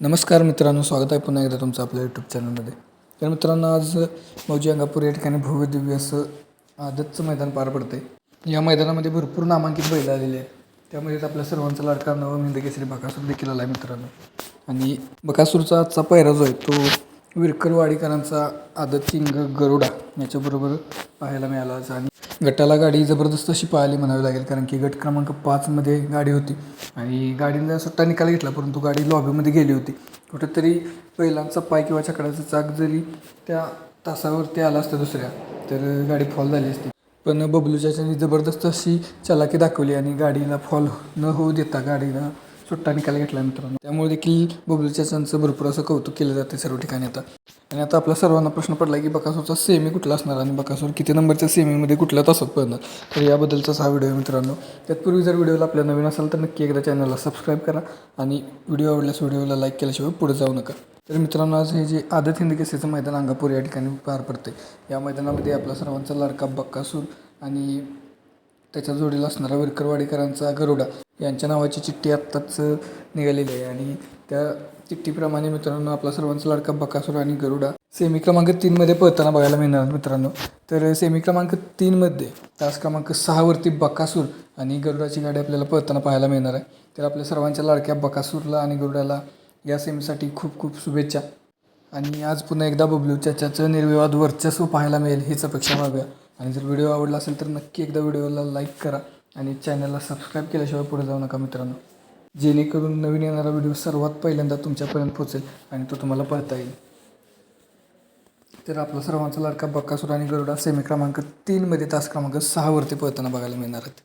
नमस्कार मित्रांनो स्वागत आहे पुन्हा एकदा तुमचं आपल्या यूट्यूब चॅनलमध्ये तर मित्रांनो आज मौजी अंगापूर या ठिकाणी भव्यदिव्य असं आदतचं मैदान पार पडते या मैदानामध्ये भरपूर नामांकित बैल आलेले आहेत. त्यामध्येच आपल्या सर्वांचा लाडका नवम हिंदकेसरी बकासूर देखील आला आहे मित्रांनो. आणि बकासूरचा आजचा पहिरा जो आहे तो विरकरवाडीकरांचा आदत किंग गरुडा याच्याबरोबर पाहायला मिळाला आणि गटाला गाडी जबरदस्त अशी पाळली म्हणावी लागेल कारण की गट क्रमांक पाचमध्ये गाडी होती. आणि गाडीनं सुट्टा निकाल घेतला परंतु गाडी लॉबीमध्ये गेली होती. कुठेतरी पहिलांचा पाय किंवा चकडाचा चाक जरी त्या तासावरती आला असता दुसऱ्या तर गाडी फॉल झाली असती. पण बबलू जबरदस्त अशी चलाकी दाखवली आणि गाडीला फॉल न होऊ देता गाडीला सुट्टा निकाल घेतला मित्रांनो. त्यामुळे देखील बबलूच्या चाचांचं भरपूर असं कौतुक केलं जाते सर्व ठिकाणी आता. आणि आता आपल्या सर्वांना प्रश्न पडला की बकासूरचा सेमी कुठला असणार आणि बकासूर किती नंबरच्या सेमीमध्ये कुठल्या तासात पडणार तर याबद्दलचाच हा व्हिडिओ मित्रांनो. त्यातपूर्वी जर व्हिडिओला आपल्या नवीन असेल तर नक्की एकदा चॅनलला सबस्क्राईब करा आणि व्हिडिओ आवडल्यास व्हिडिओला लाईक केल्याशिवाय पुढे जाऊ नका. तर मित्रांनो आज हे जे आदत हिंद केसेचं मैदान अंगापूर या ठिकाणी पार पडते या मैदानामध्ये आपला सर्वांचा लाडका बक्कासूर आणि त्याच्या जोडीला असणारा विरकरवाडीकरांचा गरुडा यांच्या नावाची चिठ्ठी आत्ताच निघालेली आहे. आणि त्या चिठ्ठीप्रमाणे मित्रांनो आपला सर्वांचा लाडका बकासूर आणि गरुडा सेमी क्रमांक तीनमध्ये पळताना बघायला मिळणार मित्रांनो. तर सेमी क्रमांक तीनमध्ये तास क्रमांक सहावरती बकासूर आणि गरुडाची गाडी आपल्याला पळताना पाहायला मिळणार आहे. तर आपल्या सर्वांच्या लाडक्या बकासूरला आणि गरुडाला या सेमीसाठी खूप खूप शुभेच्छा. आणि आज पुन्हा एकदा बबलू चाच्याचं निर्विवाद वर्चस्व पाहायला मिळेल हीच अपेक्षा मागूया आणि जर व्हिडिओ आवडला असेल तर नक्की एकदा व्हिडिओला लाईक करा आणि चॅनलला सबस्क्राईब केल्याशिवाय पुढे जाऊ नका मित्रांनो. जेणेकरून नवीन येणारा व्हिडिओ सर्वात पहिल्यांदा तुमच्यापर्यंत पोहोचेल आणि तो तुम्हाला पाहता येईल. तर आपला सर्वांचा लाडका बक्कासूर आणि गरुडा सेमी क्रमांक तीनमध्ये तास क्रमांक सहावरती पळताना बघायला मिळणार आहेत.